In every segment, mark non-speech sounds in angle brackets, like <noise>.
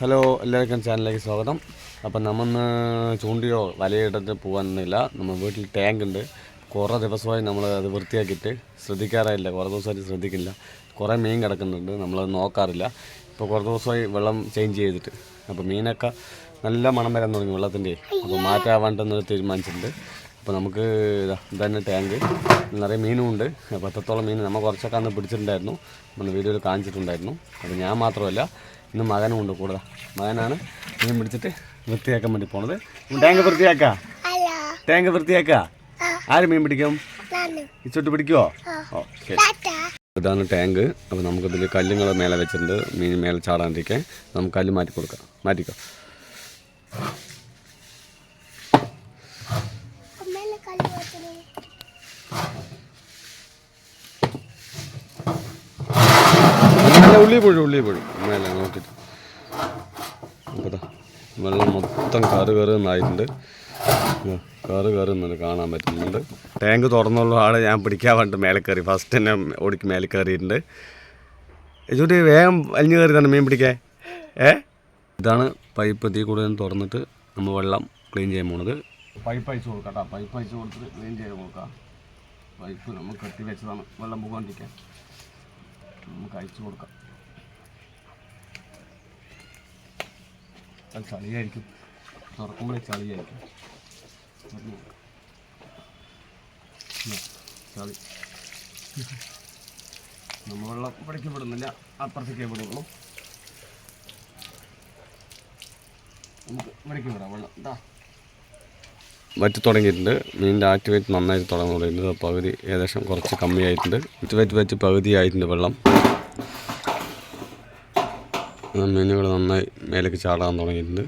Hello എല്ലാവർക്കും ചാനലിലേക്ക് സ്വാഗതം. അപ്പം നമ്മന്ന് ചൂണ്ടിയോ വലയിടത്ത് പോകാനൊന്നുമില്ല നമ്മൾ വീട്ടിൽ ടാങ്ക് ഉണ്ട്. കുറേ ദിവസമായി നമ്മൾ അത് വൃത്തിയാക്കിയിട്ട് ശ്രദ്ധിക്കാറില്ല കുറേ ദിവസമായിട്ട് ശ്രദ്ധിക്കില്ല. കുറേ മീൻ കിടക്കുന്നുണ്ട്. നമ്മളത് നോക്കാറില്ല. ഇപ്പോൾ കുറേ ദിവസമായി വെള്ളം ചേഞ്ച് ചെയ്തിട്ട്. അപ്പോൾ മീനൊക്കെ നല്ല മണം വരാൻ തുടങ്ങി വെള്ളത്തിന്റെ. അപ്പോൾ മാറ്റാവാണ്ടെന്ന് തീരുമാനിച്ചിട്ടുണ്ട്. അപ്പോൾ നമുക്ക് ഇതാ ഇതന്നെ ടാങ്ക് നിറയെ മീനും ഉണ്ട്. പത്തത്തോളം മീൻ നമ്മൾ കുറച്ചൊക്കെ അന്ന് പിടിച്ചിട്ടുണ്ടായിരുന്നു. നമ്മൾ വീഡിയോയിൽ കാണിച്ചിട്ടുണ്ടായിരുന്നു. അപ്പോൾ ഞാൻ മാത്രമല്ല ഇന്ന് മകനും ഉണ്ട് കൂടുതൽ മകനാണ്. മീൻ പിടിച്ചിട്ട് വൃത്തിയാക്കാൻ വേണ്ടി പോണത്. ടാങ്ക് വൃത്തിയാക്കാ? ടാങ്ക് വൃത്തിയാക്കാ? ആര് മീൻ പിടിക്കും? ഇച്ചോട്ട് പിടിക്കുവോ? ഓ ശരി ഇതാണ് ടാങ്ക്. അപ്പോൾ നമുക്കിതിൽ കല്ലുങ്ങൾ മേലെ വെച്ചിട്ടുണ്ട്. മീൻ മേലെ ചാടാണ്ടിരിക്കാൻ. നമുക്ക് കല്ല് മാറ്റി കൊടുക്കാം. മാറ്റിക്കോ. നല്ല ഉള്ളി പുഴു ഉള്ളി പുഴു മേലെ നോക്കിയിട്ട് അപ്പോൾ ദാ വെള്ളം മൊത്തം കറ് കാറ് കറ് കയറുന്നുണ്ട് കാണാൻ പറ്റുന്നുണ്ട്. ടാങ്ക് തുറന്നുള്ള ആളെ ഞാൻ പിടിക്കാൻ വേണ്ടി മേലെ കയറി. ഫസ്റ്റ് തന്നെ ഓടിക്ക് മേലെ കയറിയിട്ടുണ്ട്. ചൂട്ടി വേഗം അലിഞ്ഞു കയറി തന്നെ മീൻ പിടിക്കാൻ. ഏ? ഇതാണ് പൈപ്പ് തീ കൂടുതൽ തുറന്നിട്ട് നമ്മൾ വെള്ളം ക്ലീൻ ചെയ്യാൻ പോണത്. പൈപ്പ് അയച്ചു കൊടുക്കാം പൈപ്പ് അയച്ചു കൊടുത്തിട്ട് ക്ലീൻ ചെയ്ത് കൊടുക്കാം. പൈപ്പ് നമ്മൾ കെട്ടി വെച്ചതാണ്. വെള്ളം പോകാണ്ടിരിക്കാൻ നമുക്ക് അയച്ചു കൊടുക്കാം. അത് ചളിയായിരിക്കും തുറക്കുമ്പോഴേ ചളിയായിരിക്കും ചളി നമ്മൾ വെള്ളം ഇവിടേക്ക് വിടുന്നില്ല അപ്പുറത്തേക്കേ വിടുള്ളൂ നമുക്ക് ഇവിടേക്ക് വിടാം വെള്ളം ഇതാ വറ്റി തുടങ്ങിയിട്ടുണ്ട് മീനിന്റെ ആക്ടിവേറ്റ് നന്നായിട്ട് തുടങ്ങുന്നുണ്ട് പകുതി ഏകദേശം കുറച്ച് കമ്മിയായിട്ടുണ്ട് വറ്റി വറ്റി വറ്റി പകുതി ആയിട്ടുണ്ട് വെള്ളം മീനുകൾ നന്നായി മേലേക്ക് ചാടാൻ തുടങ്ങിയിട്ടുണ്ട്.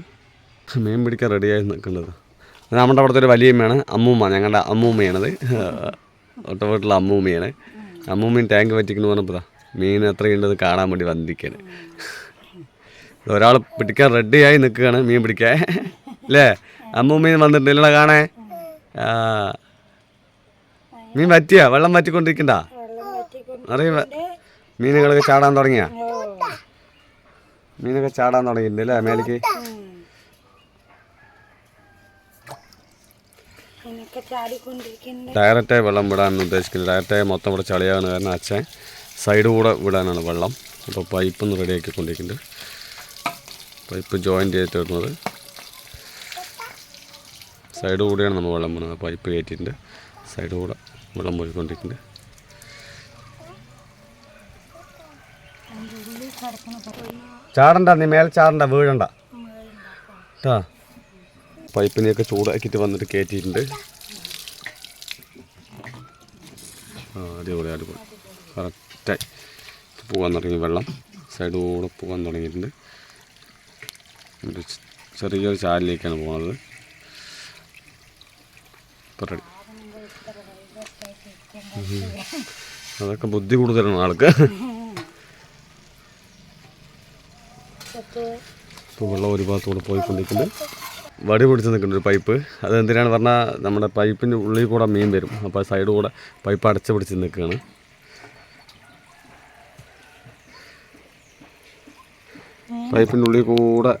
മീൻ പിടിക്കാൻ റെഡിയായി നിൽക്കുന്നത്. നമ്മുടെ അവിടുത്തെ ഒരു വലിയ മീനാണ്. അമ്മൂമ്മ ഞങ്ങളുടെ അമ്മൂമ്മയാണത്. ഒട്ട വീട്ടിലെ അമ്മൂമ്മയാണ്. അമ്മൂമ്മയും ടാങ്ക് പറ്റിക്കുന്നു പറഞ്ഞപ്പോൾ മീൻ എത്രയുണ്ടെന്ന് കാണാൻ വേണ്ടി വന്നിരിക്കുകയാണ്. ഒരാൾ പിടിക്കാൻ റെഡിയായി നിൽക്കുകയാണ് മീൻ പിടിക്കാൻ. അല്ലേ? അമ്മൂമ്മയും വന്നിട്ടില്ല കാണേ മീൻ പറ്റിയാ വെള്ളം പറ്റിക്കൊണ്ടിരിക്കണ്ട അറിയ മീനുകളൊക്കെ ചാടാൻ തുടങ്ങിയാ? മീനൊക്കെ ചാടാൻ തുടങ്ങിയിട്ടുണ്ട് അല്ലേ മേലേക്ക്? ഡയറക്റ്റായി വെള്ളം വിടാനാണ് ഉദ്ദേശിക്കുന്നത് ഡയറക്റ്റായി മൊത്തം ഇവിടെ ചളിയാണ് കാരണം അച്ഛൻ സൈഡ് കൂടെ വിടാനാണ് വെള്ളം. അപ്പോൾ പൈപ്പ് ഒന്ന് റെഡിയാക്കിക്കൊണ്ടിരിക്കുന്നുണ്ട് പൈപ്പ് ജോയിന്റ് ചെയ്തിട്ട് വരുന്നത്. സൈഡ് കൂടെയാണ് നമ്മൾ വെള്ളം വിടുന്നത്. പൈപ്പ് കയറ്റിയിട്ടുണ്ട്. സൈഡ് കൂടെ വെള്ളം പോയിക്കൊണ്ടിരിക്കുന്നുണ്ട്. ചാടണ്ട നീ മേൽ ചാടണ്ട വീഴണ്ട. ആ. പൈപ്പിനെയൊക്കെ ചൂടാക്കിയിട്ട് വന്നിട്ട് കയറ്റിയിട്ടുണ്ട് ആ അടിപൊളി അടിപൊളി. കറക്റ്റായി. പോകാൻ തുടങ്ങി വെള്ളം. സൈഡ് പോകാൻ തുടങ്ങിയിട്ടുണ്ട്. ചെറിയൊരു ചാലിലേക്കാണ് പോകുന്നത് അതൊക്കെ ബുദ്ധി കൂടുതലാണ് ആൾക്ക്. ഇപ്പോൾ വെള്ളം ഒരു ഭാഗത്തൂടെ പോയിക്കൊണ്ടിരിക്കുന്നത് വടി പിടിച്ച് നിൽക്കുന്ന ഒരു പൈപ്പ്. അത് എന്തിനാണ് പറഞ്ഞാൽ നമ്മുടെ പൈപ്പിന്റെ ഉള്ളിൽ കൂടെ മീൻ വരും. അപ്പോൾ സൈഡ് കൂടെ പൈപ്പ് അടച്ച് പിടിച്ച് നിൽക്കുകയാണ്. പൈപ്പിന്റെ ഉള്ളിൽ കൂടെ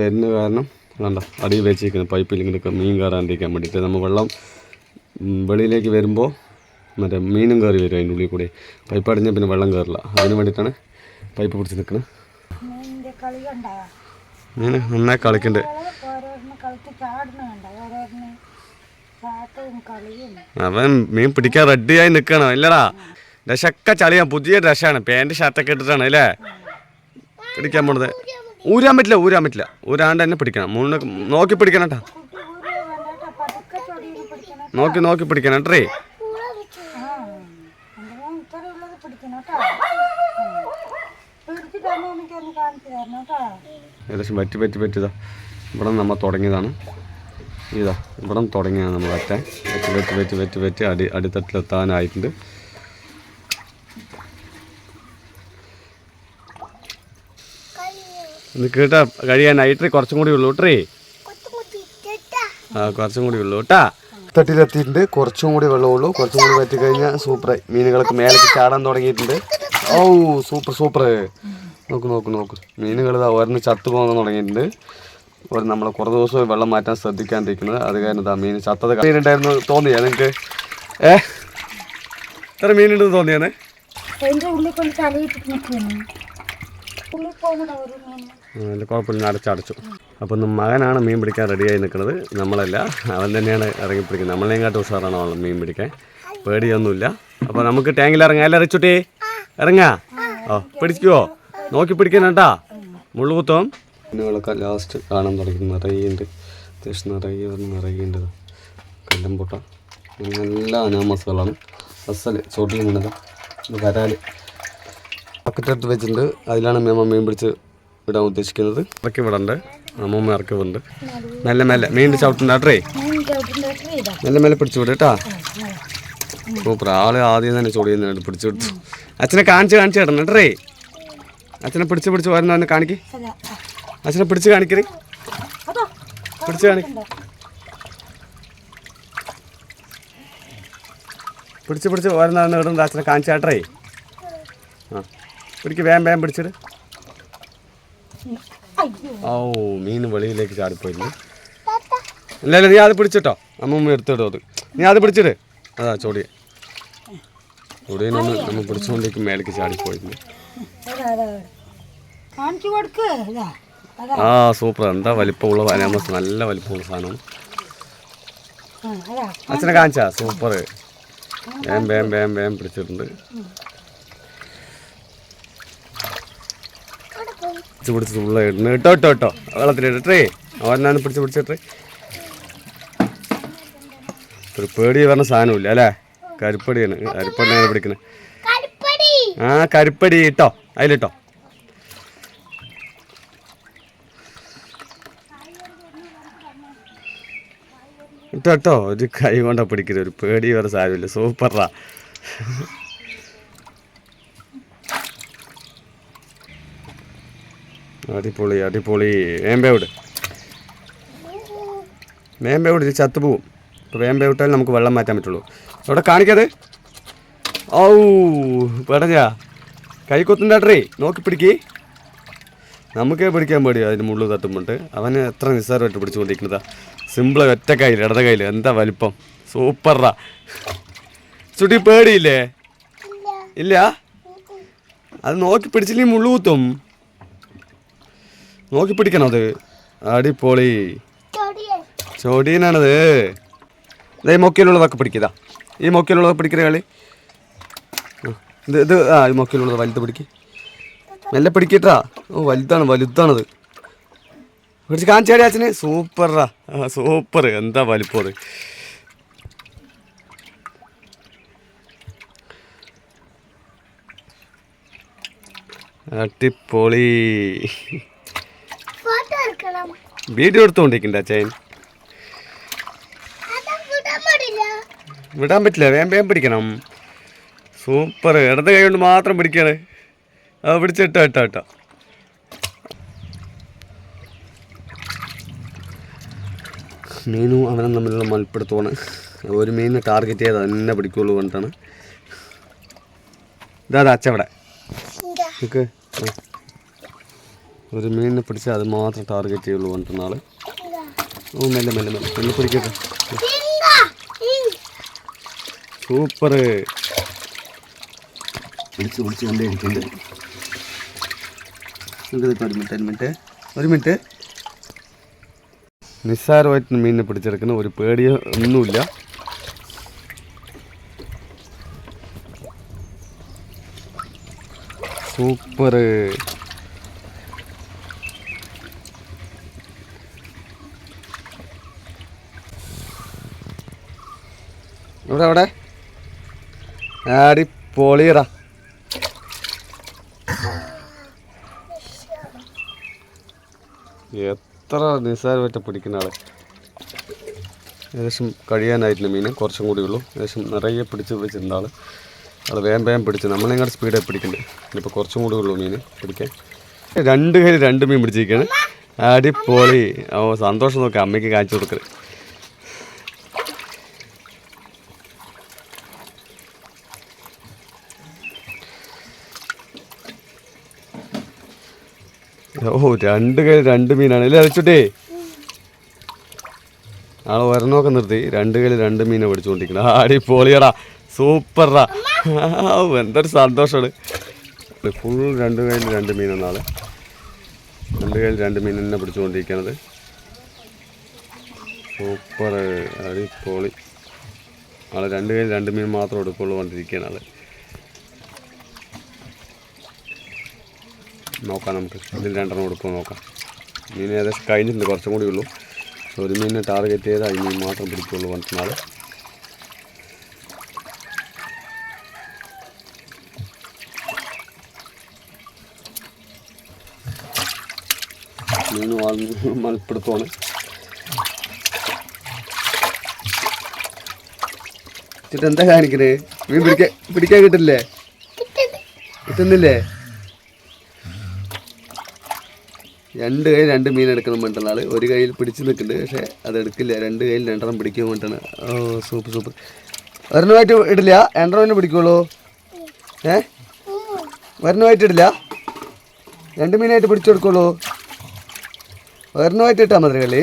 വരുന്ന കാരണം വേണ്ട അടി വെച്ചിരിക്കുന്നത് പൈപ്പിൽ ഇങ്ങനെ മീൻ കയറാണ്ടിരിക്കാൻ വേണ്ടിയിട്ട്. നമ്മൾ വെള്ളം വെളിയിലേക്ക് വരുമ്പോൾ മറ്റേ മീനും കയറി വരും അതിന്റെ ഉള്ളിൽ കൂടി. പൈപ്പ് അടിഞ്ഞാൽ പിന്നെ വെള്ളം കയറില്ല. അതിന് വേണ്ടിയിട്ടാണ് പൈപ്പ് പിടിച്ച് നിൽക്കുന്നത് മീൻ നന്നായി കളിയും. അവൻ മീൻ പിടിക്കാൻ റെഡിയായി നിൽക്കണം ഇല്ലടാ. രശക്ക ചളിയാ. പുതിയ രശാണ് പാന്റ് ഷർട്ടൊക്കെ ഇട്ടിട്ടാണ് അല്ലേ? പിടിക്കാൻ പോണത്. ഊരാൻ പറ്റില്ല ഊരാൻ പറ്റില്ല. ഊരാണ്ട് തന്നെ പിടിക്കണം. മൂന്ന് നോക്കി പിടിക്കണം കേട്ടാ. നോക്കി നോക്കി പിടിക്കണം. ട്രേ ആ എന്തെങ്കിലും ഇത്ര ഉള്ളത് പിടിക്കണം കേട്ടോ പിടിച്ചിട്ടാകുമ്പോൾ എനിക്കൊന്ന് കാണിച്ചു തരണം കേട്ടോ ഏകദേശം പറ്റി പറ്റി പറ്റിയതാ. ഇവിടെ നമ്മൾ തുടങ്ങിയതാണ്. ഇതാ ഇവിടെ തുടങ്ങിയതാണ് നമ്മൾ അറ്റ. പറ്റി പറ്റി പറ്റി പറ്റി പറ്റി അടി അടിത്തട്ടിലെത്താനായിട്ടുണ്ട്. ഇത് കേട്ടാ കഴിയാനായിട്ട് കുറച്ചും കൂടി ഉള്ളൂ കേട്ടേ. ആ കുറച്ചും കൂടി ഉള്ളൂ കേട്ടാ. തട്ടിലെത്തിയിട്ടുണ്ട് കുറച്ചും കൂടി വെള്ളമുള്ളൂ കുറച്ചും കൂടി പറ്റി കഴിഞ്ഞാൽ സൂപ്പറായി മീനുകളൊക്കെ മേലേക്ക് ചാടാൻ തുടങ്ങിയിട്ടുണ്ട്. ഓ സൂപ്പർ സൂപ്പർ. നോക്ക് നോക്ക് നോക്ക്. മീനുകൾ ഓരോന്ന് ചത്തു പോകുന്ന തുടങ്ങിയിട്ടുണ്ട്. ഒരു നമ്മൾ കുറേ ദിവസം വെള്ളം മാറ്റാൻ ശ്രദ്ധിക്കാണ്ടിരിക്കുന്നത്. അത് കാരണം ഇതാ മീൻ ചത്തത് മീനുണ്ടായിരുന്നു തോന്നിയാ നിങ്ങൾക്ക് ഏ? എത്ര മീനുണ്ടെന്ന് തോന്നിയാണേ കുഴപ്പമില്ല. അടച്ചടച്ചു അപ്പം മകനാണ് മീൻ പിടിക്കാൻ റെഡിയായി നിൽക്കുന്നത്. നമ്മളല്ല. അവൻ തന്നെയാണ് ഇറങ്ങി പിടിക്കുന്നത് നമ്മളെയും ഉഷാറാണ് അവൾ മീൻ പിടിക്കാൻ. പേടിയൊന്നുമില്ല. അപ്പോൾ നമുക്ക് ടാങ്കിൽ ഇറങ്ങാം. അല്ല റിച്ചുട്ടി? ഇറങ്ങാ? ഓ പിടിക്കുവോ? നോക്കി പിടിക്കാനട്ടാ മുള്ളുകുത്തം മീനുകളൊക്കെ ലാസ്റ്റ് കാണാൻ തുടങ്ങി. നിറയുണ്ട് അത്യാവശ്യം നിറയെ നിറയുണ്ട് കല്ലമ്പൊട്ട എല്ലാ അനാമസുകളാണ്. അസൽ ചോട്ടിൽ നിന്നത് വരാൽ പക്കറ്റെടുത്ത് വെച്ചിട്ടുണ്ട്. അതിലാണ് മേമ മീൻ പിടിച്ച് വിടാൻ ഉദ്ദേശിക്കുന്നത്. ഇറക്കി വിടണ്ട്. അമ്മമ്മ ഇറക്കി വിടുന്നുണ്ട്. മെല്ലെ മെല്ലെ. മീൻ ചവിട്ടുണ്ടാട്ടേ ഇതാ മെല്ലെ മെല്ലെ പിടിച്ചു വിടും കേട്ടാ. സൂപ്പർ. ആൾ ആദ്യം തന്നെ ചോടിയെന്ന് പിടിച്ചു കൊടുത്തു അച്ഛനെ കാണിച്ച് കാണിച്ച് ഇടണം കേട്ടേ. അച്ഛനെ പിടിച്ച് പിടിച്ച് വരുന്ന കാണിക്ക്. അല്ല അച്ഛനെ പിടിച്ച് കാണിക്കറി പിടിച്ച് കാണി പിടിച്ച് പിടിച്ച് വരുന്ന ഇടുന്നത് അച്ഛനെ കാണിച്ചാട്ടേ ആ പിടിക്ക് വേം വേം പിടിച്ചിട്. ഓ മീൻ വെളിയിലേക്ക് ചാടിപ്പോയിരുന്നു ഇല്ല ഇല്ല നീ അത് പിടിച്ചിട്ടോ. അമ്മമ്മ എടുത്തിടും അത്. നീ അത് പിടിച്ചിട്. അതാ ചോടിയെ. ചോടിയെന്ന് നമ്മൾ പിടിച്ചുകൊണ്ടേക്ക് മേലേക്ക് ചാടിപ്പോയിരുന്നു കാണിച്ചു കൊടുക്ക്. ആ സൂപ്പർ. എന്താ വലിപ്പമുള്ള അനാമസ് നല്ല വലിപ്പമുള്ള സാധനം. അച്ഛനെ കാണിച്ചാ? സൂപ്പർ. വേം വേം വേം വേം പിടിച്ചിട്ടുണ്ട്. പിടിച്ച് ഇടുന്നു. ഇട്ടോ ഇട്ടോ ഇട്ടോ. വെള്ളത്തിലിട്ടേ അവനാണ് പിടിച്ച് പിടിച്ചിട്ടേ ഒരു പേടി പറഞ്ഞ സാധനമില്ല അല്ലേ? കരിപ്പടിയാണ്. കരിപ്പടിയാണ് പിടിക്കുന്നത് ആ കരിപ്പടി ഇട്ടോ അതിലിട്ടോ. ഇട്ടോ ഇട്ടോ ഒരു കൈ കൊണ്ടാ പിടിക്കരുത് ഒരു പേടി വേറെ സാരമില്ല സൂപ്പറാ. അടിപൊളി അടിപൊളി. വേമ്പേവിട് വിട്. വേമ്പേ വിട് ഇത് ചത്തുപോവും ഇപ്പോൾ വേമ്പേ വിട്ടാൽ നമുക്ക് വെള്ളം മാറ്റാൻ പറ്റുള്ളൂ. അവിടെ കാണിക്കാതെ. ഔ പെടഞ്ഞാ കൈ കൊത്തുണ്ടാട്ടേ നോക്കി പിടിക്കേ. നമുക്കേ പിടിക്കാൻ പാടി അതിന് മുള്ളു തട്ടുമ്പോട്ട് അവന് എത്ര നിസ്സാരമായിട്ട് പിടിച്ചുകൊണ്ടിരിക്കുന്നതാ. സിമ്പിൾ ഒറ്റ കയ്യിൽ ഇടത കയ്യിൽ എന്താ വലിപ്പം? സൂപ്പറാ. ചുട്ടി പേടിയില്ലേ? ഇല്ല. അത് നോക്കി പിടിച്ചില്ലെങ്കിൽ മുള്ളു കുത്തും? നോക്കി പിടിക്കണം അത്? അടിപൊളി. ചോടീനാണത് ഇതാ ഈ മൊക്കയിലുള്ളതൊക്കെ പിടിക്കതാ ഈ മൊക്കയിലുള്ളതൊക്കെ പിടിക്കുന്ന കളി. ഇത് ഇത് ആ ഈ മൊക്കയിലുള്ളത് വലുത് പിടിക്ക്. മെല്ലെ പിടിക്കട്ടാ. ഓ വലുതാണ് വലുതാണത്. പിടിച്ച് കാണിച്ചാടി അച്ഛന്. സൂപ്പറാ. ആ സൂപ്പർ. എന്താ വലിപ്പം അത്. അടിപൊളി. വീഡിയോ എടുത്തുകൊണ്ടിരിക്കണ്ട അച്ഛൻ. വിടാൻ പറ്റില്ല വേം വേം പിടിക്കണം. സൂപ്പർ. ഇടത് കൈ കൊണ്ട് മാത്രം പിടിക്കണേ. ആ പിടിച്ചിട്ടോ ഇട്ടോ ഇട്ടോ മീനും അവനും തമ്മിലുള്ള മൽപ്പിടുത്തമാണ് ഒരു മീനിനെ ടാർഗറ്റ് ചെയ്ത് തന്നെ പിടിക്കുള്ളൂ പറഞ്ഞിട്ടാണ്. ഇതാ അച്ചവിടെ. ഒരു മീനിനെ പിടിച്ചാൽ അത് മാത്രം ടാർഗറ്റ് ചെയ്യുള്ളൂ പറഞ്ഞിട്ടാണ് ആൾ. ഓ മെല്ലെ മെല്ലെ മെല്ലെ. പിന്നെ പിടിക്കട്ടെ. സൂപ്പർ പിടിച്ച് പിടിച്ച് കണ്ടേ ഇരിക്കുന്നുണ്ട് ഒരു മിനിറ്റ് ഒരു മിനിറ്റ് ഒരു മിനിറ്റ്. നിസ്സാരമായിട്ട് മീനിനെ പിടിച്ചെടുക്കുന്ന ഒരു പേടിയോ ഒന്നുമില്ല. സൂപ്പർ ഇവിടെ അവിടെ ആടി പൊളിയറ എത്ര നിസ്സാരമായിട്ട് പിടിക്കുന്ന ആളെ. ഏകദേശം കഴിയാനായിട്ടില്ല മീൻ കുറച്ചും കൂടി ഉള്ളൂ. ഏകദേശം നിറയെ പിടിച്ച് വെച്ചിട്ടുണ്ട് ആൾ ആൾ വേഗം വേഗം പിടിച്ച് നമ്മളെങ്ങാട്ട് സ്പീഡായി പിടിക്കുന്നുണ്ട് ഇനിയിപ്പോൾ കുറച്ചും കൂടി ഉള്ളൂ മീൻ പിടിക്കാൻ. രണ്ട് കയ്യിൽ രണ്ട് മീൻ പിടിച്ചിരിക്കുകയാണ് അടിപൊളി. ഓ സന്തോഷം നോക്കാം. അമ്മയ്ക്ക് കാണിച്ചു കൊടുക്കരുത് ഓ രണ്ട് കയ്യിൽ രണ്ട് മീനാണ്. അല്ലേ അരച്ചുട്ടേ? ആളെ ഒരെണ്ണമൊക്കെ നിർത്തി. രണ്ട് കയ്യിൽ രണ്ട് മീനെ പിടിച്ചുകൊണ്ടിരിക്കണം. ആടി പോളിയടാ സൂപ്പറാ എന്തൊരു സന്തോഷമാണ് ഫുൾ രണ്ട് കയ്യിൽ രണ്ട് മീനാണ് ആൾ രണ്ട് കയ്യിൽ രണ്ട് മീൻ തന്നെ പിടിച്ചുകൊണ്ടിരിക്കണത്. സൂപ്പർ അടിപൊളി. ആൾ രണ്ട് കയ്യിൽ രണ്ട് മീൻ മാത്രം എടുക്കുള്ളൂ കൊണ്ടിരിക്കുകയാണ് ആൾ നോക്കാം നമുക്ക്. ഇതിൽ രണ്ടെണ്ണം കൊടുക്കുമോ നോക്കാം. മീൻ ഏകദേശം കഴിഞ്ഞിട്ടുണ്ട് കുറച്ചും കൂടി ഉള്ളൂ. സോ ഒരു മീനിനെ ടാർഗറ്റ് ചെയ്താൽ അതിന് മാത്രം പിടിക്കുള്ളൂ നാളെ മീൻ വാങ്ങി മൽപ്പിടുത്തമാണ് ചേട്ടാ എന്താ കാണിക്കണേ? മീൻ പിടിക്കാൻ പിടിക്കാൻ കിട്ടില്ലേ? കിട്ടുന്നില്ലേ? രണ്ട് കയ്യിൽ രണ്ട് മീൻ എടുക്കണം പറഞ്ഞിട്ടുള്ള ആൾ ഒരു കയ്യിൽ പിടിച്ച് നിൽക്കുന്നുണ്ട് പക്ഷേ അത് എടുക്കില്ല. രണ്ട് കയ്യിൽ രണ്ടെണ്ണം പിടിക്കാൻ വേണ്ടിയിട്ടാണ് ഓ സൂപ്പർ സൂപ്പർ. ഒരെണ്ണമായിട്ട് ഇടില്ല? രണ്ടെണ്ണം പിടിക്കുള്ളൂ. ഏ? ഒരെണ്ണമായിട്ട് ഇടില്ല? രണ്ട് മീനായിട്ട് പിടിച്ചു കൊടുക്കുള്ളൂ. ഒരെണ്ണമായിട്ട് ഇട്ടാൽ മതി കളി.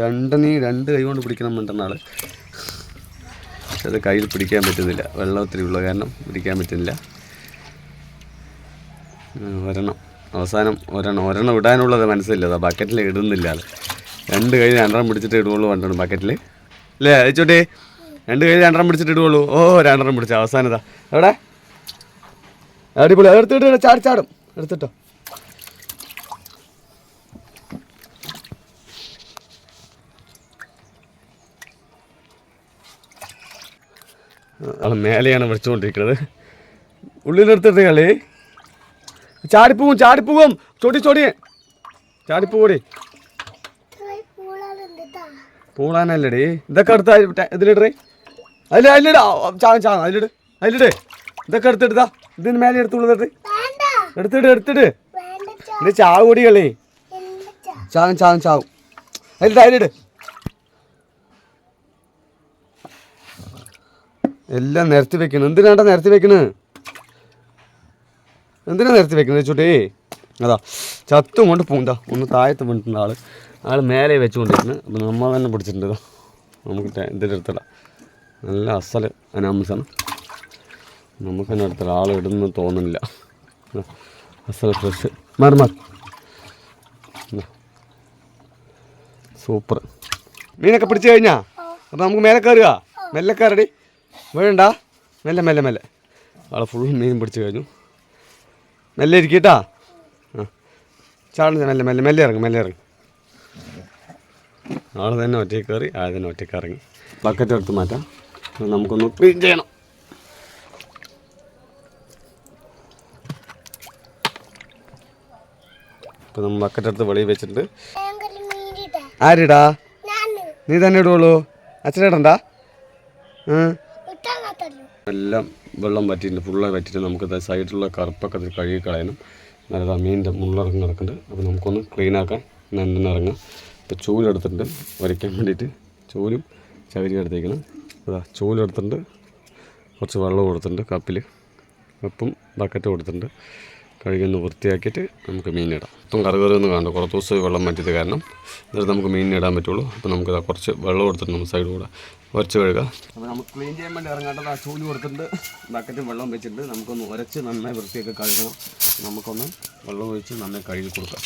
രണ്ട് നീ രണ്ട് കൈ കൊണ്ട് പിടിക്കണം പറഞ്ഞിട്ടുള്ള ആൾ പക്ഷെ അത് കയ്യിൽ പിടിക്കാൻ പറ്റുന്നില്ല. വെള്ളം ഒത്തിരി ഉള്ള കാരണം പിടിക്കാൻ പറ്റുന്നില്ല. ഒരെണ്ണം. അവസാനം ഒരെണ്ണം. ഒരെണ്ണം ഇടാനുള്ളത് മനസ്സില്ല അതാ ബക്കറ്റിൽ ഇടുന്നില്ല അത് രണ്ട് കൈ രണ്ടെണ്ണം പിടിച്ചിട്ട് ഇടുകയുള്ളൂ പണ്ടാണ് ബക്കറ്റിൽ അല്ലേ അയച്ചോട്ടെ? രണ്ട് കൈ രണ്ടെണ്ണം പിടിച്ചിട്ട് ഇടുകയുള്ളൂ ഓ രണ്ടെണ്ണം പിടിച്ച. അവസാനം ഇതാ. എവിടെ? അടിപൊളി. എടുത്തിട്ട് ചാടി ചാടും. എടുത്തിട്ടോ. ആൾ മേലെയാണ് വിളിച്ചുകൊണ്ടിരിക്കുന്നത്. ഉള്ളിലെടുത്തിട്ട് കളി. ചാടിപ്പോവും ചാടിപ്പോവും. ചൊടി ചൊടി. ചാടിപ്പോടി പൂളാനല്ലടി. ഇതൊക്കെ എടുത്ത ഇതിലിടേ അതിൽ അതിലിട. അതിലിട്. അതിലിട്. ഇതൊക്കെ എടുത്തിട്ടാ ഇതിന് മേലെ എടുത്തുള്ളത് എടുത്തിട്ട് എടുത്തിട്ട് ഇത് ചാവ് കൂടി കളി ചാവും ചാവും ചാവും. അതിലിട്ട് അതിലിട്. എല്ലാം നിരത്തി വെക്കണം. എന്തിനാണ്ടാ നിരത്തി വെക്കണ്? എന്തിനാ നിർത്തി വെക്കുന്നത് ചുട്ടേ? അതാ ചത്തും കൊണ്ട് പൂന്താ ഒന്ന് താഴത്ത് വീണിട്ടുണ്ട് ആൾ. ആൾ മേലെ വെച്ചുകൊണ്ടിരിക്കുന്നു. അപ്പം നമ്മൾ തന്നെ പിടിച്ചിട്ടുണ്ട് നമുക്ക് എന്തിന്റെ അടുത്തിടാം. നല്ല അസൽ അനാമസാണ്. നമുക്ക് തന്നെ അടുത്തിടാം. ആൾ ഇടുന്നു തോന്നുന്നില്ല. അസൽ ഫ്രഷ്. മാറി മാറി. സൂപ്പർ. മീനൊക്കെ പിടിച്ചു കഴിഞ്ഞാ? അപ്പം നമുക്ക് മേലെ കയറുക. മെല്ലെ കയറടി. വീഴണ്ട. മെല്ലെ മെല്ലെ മെല്ലെ. ആളെ ഫുൾ മീൻ പിടിച്ചു കഴിഞ്ഞു. മെല്ലെ ഇരിക്കട്ടാ ചാടുന്ന മെല്ലെ മെല്ലെ മെല്ലെ ഇറങ്ങും മെല്ലെ ഇറങ്ങും. ആൾ തന്നെ ഒറ്റയ്ക്ക് കയറി ആൾ തന്നെ ഒറ്റയ്ക്ക് ഇറങ്ങി ബക്കറ്റ് എടുത്ത് മാറ്റാം. നമുക്കൊന്ന് ക്ലീൻ ചെയ്യണം. ഇപ്പം നമ്മൾ ബക്കറ്റ് എടുത്ത് വെളിയിൽ വെച്ചിട്ടുണ്ട്. ആരിടാ? നീ തന്നെ ഇടുള്ളൂ അച്ഛനിടണ്ട എല്ലാം വെള്ളം വറ്റിയിട്ട് ഫുള്ളായി വറ്റിയിട്ട് നമുക്ക് സൈഡിലുള്ള കറുപ്പൊക്കെ കഴുകി കളയണം നല്ല മീനിന്റെ മുള്ളിറങ്ങി നടക്കുന്നുണ്ട്. അപ്പോൾ നമുക്കൊന്ന് തന്നെ ഇറങ്ങാം ഇപ്പോൾ ചൂലെടുത്തിട്ടുണ്ട് വരയ്ക്കാൻ വേണ്ടിയിട്ട് ചൂലും ചകിരി എടുത്തേക്കണം. അതാ ചൂലെടുത്തിട്ടുണ്ട് കുറച്ച് വെള്ളം കൊടുത്തിട്ടുണ്ട് കപ്പിൽ. കപ്പും ബക്കറ്റ് കൊടുത്തിട്ടുണ്ട്. കഴുകി ഒന്ന് വൃത്തിയാക്കിയിട്ട് നമുക്ക് മീനിടാം ഇപ്പം കറുകറി ഒന്ന് കാണണ്ട. കുറച്ച് ദിവസം വെള്ളം മാറ്റിയത് കാരണം എന്നിട്ട് നമുക്ക് മീനിടാൻ പറ്റുള്ളൂ. അപ്പോൾ നമുക്ക് കുറച്ച് വെള്ളം കൊടുത്തിട്ട് നമ്മൾ സൈഡ് കൂടെ. ഉരച്ച് കഴുകുക അപ്പോൾ നമുക്ക് ക്ലീൻ ചെയ്യാൻ വേണ്ടി ഇറങ്ങാട്ടത് ആ ചൂൽ കൊടുത്തിട്ടുണ്ട്. ബക്കറ്റും വെള്ളം വെച്ചിട്ടുണ്ട്. നമുക്കൊന്ന് ഉരച്ച് നന്നായി വൃത്തിയൊക്കെ കഴുകണം. നമുക്കൊന്ന് വെള്ളം ഒഴിച്ച് നന്നായി കഴുകി കൊടുക്കാം.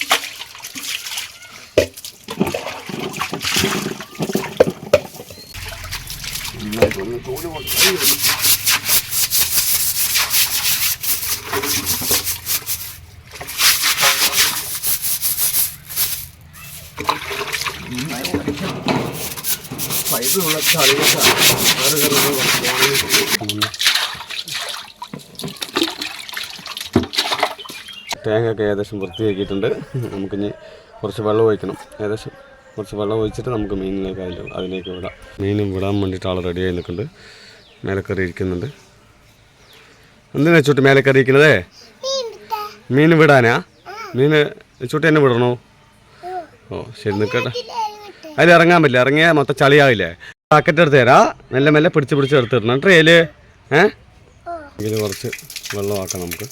നന്നായിട്ട് ഒന്ന് ചൂൽ കൊടുത്ത് വേറെ വേറെ തേങ്ങയൊക്കെ ഏകദേശം വൃത്തിയാക്കിയിട്ടുണ്ട്. നമുക്കിനി കുറച്ച് വെള്ളം ഒഴിക്കണം. ഏകദേശം കുറച്ച് വെള്ളം ഒഴിച്ചിട്ട് നമുക്ക് മീനിലേക്ക് അതിൽ അതിലേക്ക് വിടാം. മീനും വിടാൻ വേണ്ടിയിട്ട് ആൾ റെഡിയായി നിൽക്കുന്നുണ്ട്. മേലക്കറി ഇരിക്കുന്നുണ്ട്. എന്തിനാ ചുട്ടി മേലക്കറി ഇരിക്കുന്നതേ മീൻ വിടാനാ? മീൻ ചുട്ടി എന്നെ വിടണോ? ഓ ശരി നിൽക്കട്ടെ അതിൽ ഇറങ്ങാൻ പറ്റില്ല ഇറങ്ങിയാൽ മൊത്തം ചളിയാവില്ലേ? പാക്കറ്റ് എടുത്ത് തരാം. മെല്ലെ മെല്ലെ പിടിച്ച് പിടിച്ച് എടുത്തിടണം. ട്രെയിൽ ഏ? ഇതിൽ കുറച്ച് വെള്ളമാക്കാം നമുക്ക്.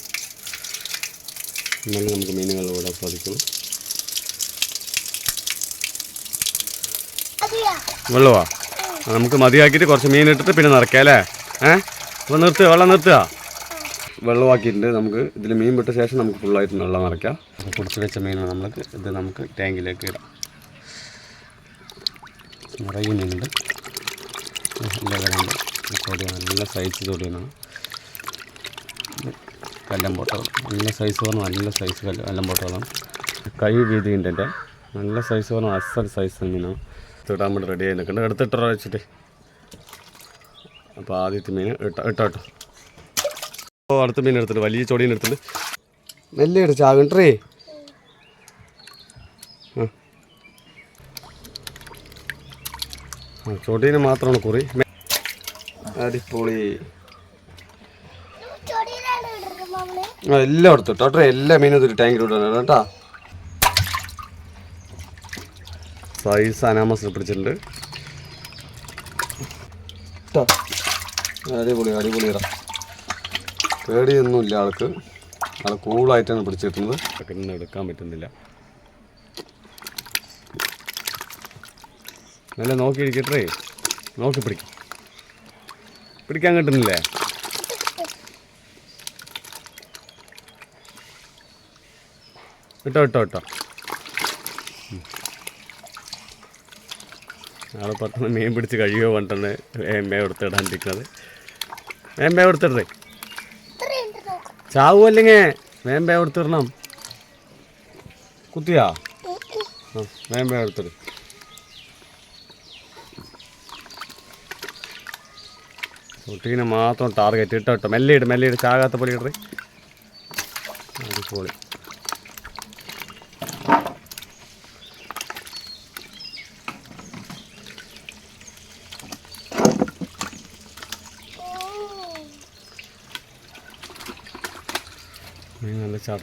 എന്നാലും നമുക്ക് മീനുകൾ ഇവിടെ സാധിക്കുള്ളൂ വെള്ളമാ? നമുക്ക് മതിയാക്കിയിട്ട് കുറച്ച് മീൻ ഇട്ടിട്ട് പിന്നെ നിറയ്ക്കാം അല്ലേ? ഏ? അപ്പോൾ നിർത്തുക വെള്ളം നിർത്തുക. വെള്ളമാക്കിയിട്ടുണ്ട്. നമുക്ക് ഇതിൽ മീൻ വിട്ട ശേഷം നമുക്ക് ഫുള്ളായിട്ട് വെള്ളം നിറയ്ക്കാം. കുടിച്ചു വെച്ച മീൻ നമുക്ക് ഇത് നമുക്ക് ടാങ്കിലേക്ക് ഇടാം. നിറയെ മീനുണ്ട് നല്ല തൊടിയ നല്ല സൈസ് തൊടിയാണ് കല്ലം കല്ലമ്പോട്ടകൾ നല്ല സൈസ് പറഞ്ഞാൽ നല്ല സൈസ് കല്ല് കല്ലമ്പോട്ടകളാണ് കൈ വീതിയുണ്ട് എന്റെ. നല്ല സൈസ് പറഞ്ഞാൽ അസൽ സൈസ് മീനാണ്. ഇടാൻ വേണ്ടി റെഡി ആയി നിൽക്കുന്നുണ്ട്. എടുത്തിട്ടോ വെച്ചിട്ട്. അപ്പോൾ ആദ്യത്തെ മീൻ ഇട്ടോ ഇട്ടോ അപ്പോൾ അടുത്ത മീൻ എടുത്തിട്ട് വലിയ ചൊടീനെ എടുത്തിട്ട് മെല്ലെ ചാകണ്ടേ ആ ചൊടീനെ മാത്രമാണ് കുറി. അടിപൊളി. ആ എല്ലാം എടുത്തു കേട്ടോ. എല്ലാ മീനും ഇതൊരു ടാങ്കിൽ ഇടണം കേട്ടോ സൈസ് അനാമസ് പിടിച്ചിട്ടുണ്ട്. ട്ടോ. അടിപൊളി അടിപൊളി ഇറ പേടിയൊന്നുമില്ല ആൾക്ക്. ആൾ കൂളായിട്ടാണ് പിടിച്ചിട്ടുന്നത് പെട്ടെന്ന് എടുക്കാൻ പറ്റുന്നില്ല. നല്ല നോക്കി ഇരിക്കട്ടേ നോക്കി പിടിക്കും. പിടിക്കാൻ കിട്ടുന്നില്ലേ? ഇട്ടോ ഇട്ടോ ഇട്ടോ ആൾ പെട്ടെന്ന് മീൻ പിടിച്ച് കഴിയുമോ പണ്ടെന്ന് വേമ്പേ കൊടുത്തിടാണ്ടിരിക്കുന്നത് വേമ്പേ കൊടുത്തിടേ ചാവൂ അല്ലെങ്കിൽ വേമ്പേ എടുത്തിടണം. കുത്തിയാ? വേമ്പേ എടുത്തിട്ട് കുട്ടീനെ മാത്രം ടാർഗറ്റ് ഇട്ടോ മെല്ലെ ഇട് മെല്ലെ ഇട്. ചാകാത്ത പോലെ ഇടേ അടിപൊളി.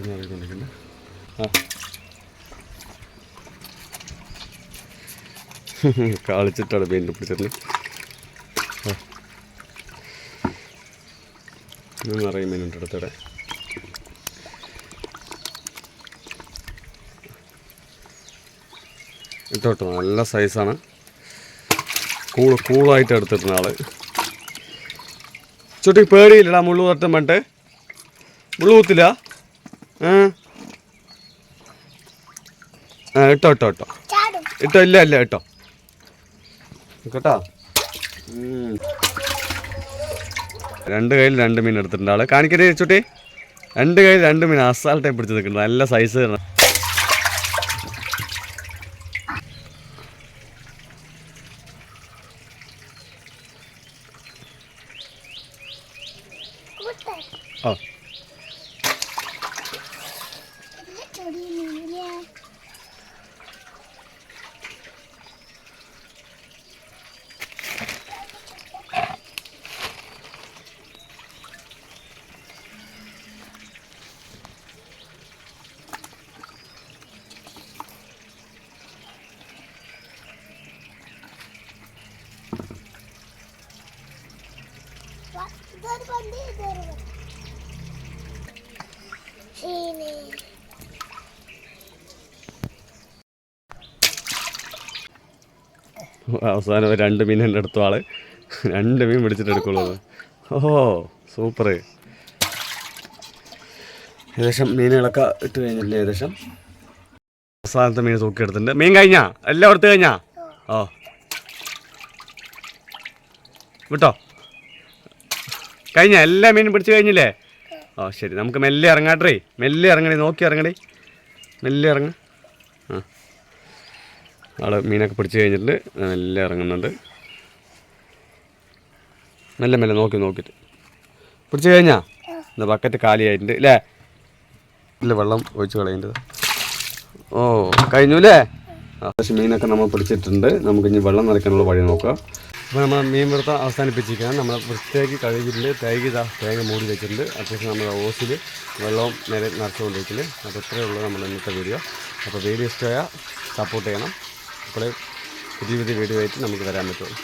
മീൻ നല്ല ആ. <laughs> കളിച്ചിട്ടാണ് വീണ്ടും പിടിച്ചിട്ട് നിറയെ മീനുണ്ട് അടുത്തിടെ. ഇട്ടോട്ടോ നല്ല സൈസാണ്. കൂൾ കൂളായിട്ട് എടുത്തിട്ടുള്ള ആൾ. ചുട്ടി പേടിയില്ലടാ മുള്ളു തട്ടും മുള്ളു കുത്തില്ല. ആ ഇട്ടോ ഇട്ടോ ഇട്ടോ. ഇട്ടോ ഇല്ല ഇല്ല ഇട്ടോ. കേട്ടോ. രണ്ട് കയ്യിൽ രണ്ട് മീൻ എടുത്തിട്ടുണ്ട് ആൾ. കാണിക്കരുത് ചുട്ടി. രണ്ട് കയ്യിൽ രണ്ട് മീൻ അസാൾട്ടായി പിടിച്ച് നിൽക്കുന്നുണ്ട്. നല്ല സൈസ് കൂട്ടാൻ ഓ ചൊടി മീനില്ലേ ഇതൊരു വണ്ടി ഇതൊരു വണ്ടി ശീനി അവസാനം രണ്ട് മീൻ എന്റെ അടുത്ത ആൾ രണ്ട് മീൻ പിടിച്ചിട്ട് എടുക്കുള്ളൂ ഓ സൂപ്പർ ഏകദേശം മീനുകളൊക്കെ ഇട്ട് കഴിഞ്ഞില്ലേ ഏകദേശം? അവസാനത്തെ മീൻ തൂക്കി എടുത്തിട്ടുണ്ട് മീൻ കഴിഞ്ഞാ? എല്ലാം എടുത്തു കഴിഞ്ഞാ? ഓ. വിട്ടോ? കഴിഞ്ഞ എല്ലാ മീനും പിടിച്ച് കഴിഞ്ഞില്ലേ? ഓ ശരി. നമുക്ക് മെല്ലെ ഇറങ്ങാട്ടേ. മെല്ലെ ഇറങ്ങണേ. നോക്കി ഇറങ്ങണേ. മെല്ലെ ഇറങ്ങ. ആ. അവിടെ മീനൊക്കെ പിടിച്ച് കഴിഞ്ഞിട്ട് മെല്ലെ ഇറങ്ങുന്നുണ്ട്. മെല്ലെ മെല്ലെ നോക്കി നോക്കിയിട്ട്. പിടിച്ച് കഴിഞ്ഞാ? എന്താ ബക്കറ്റ് കാലിയായിട്ടുണ്ട്. അല്ലേ ഇല്ല വെള്ളം ഒഴിച്ച് കളയേണ്ടത്. ഓ കഴിഞ്ഞു അല്ലേ പക്ഷേ മീനൊക്കെ നമ്മൾ പിടിച്ചിട്ടുണ്ട്. നമുക്ക് ഇനി വെള്ളം നിറയ്ക്കാനുള്ള വഴി നോക്കാം. അപ്പോൾ നമ്മൾ മീൻ വൃത്തം അവസാനിപ്പിച്ചിരിക്കുകയാണ്. നമ്മൾ വൃത്തിയാക്കി കഴുകിയിട്ടുണ്ട്. തേങ്ങ ഇതാ തേങ്ങ മൂടി വെച്ചിട്ടുണ്ട്. അത്യാവശ്യം നമ്മൾ ഓസിൽ വെള്ളവും നേരെ നിറച്ചുകൊണ്ടിരിക്കുന്നത് അപ്പോൾ ഇത്രയേ ഉള്ളൂ നമ്മൾ ഇന്നത്തെ വീഡിയോ. അപ്പോൾ വീഡിയോ ഇഷ്ടമായ സപ്പോർട്ട് ചെയ്യണം. അപ്പോൾ പുതിയ പുതിയ വീഡിയോ ആയിട്ട് നമുക്ക് വരാൻ പറ്റുള്ളൂ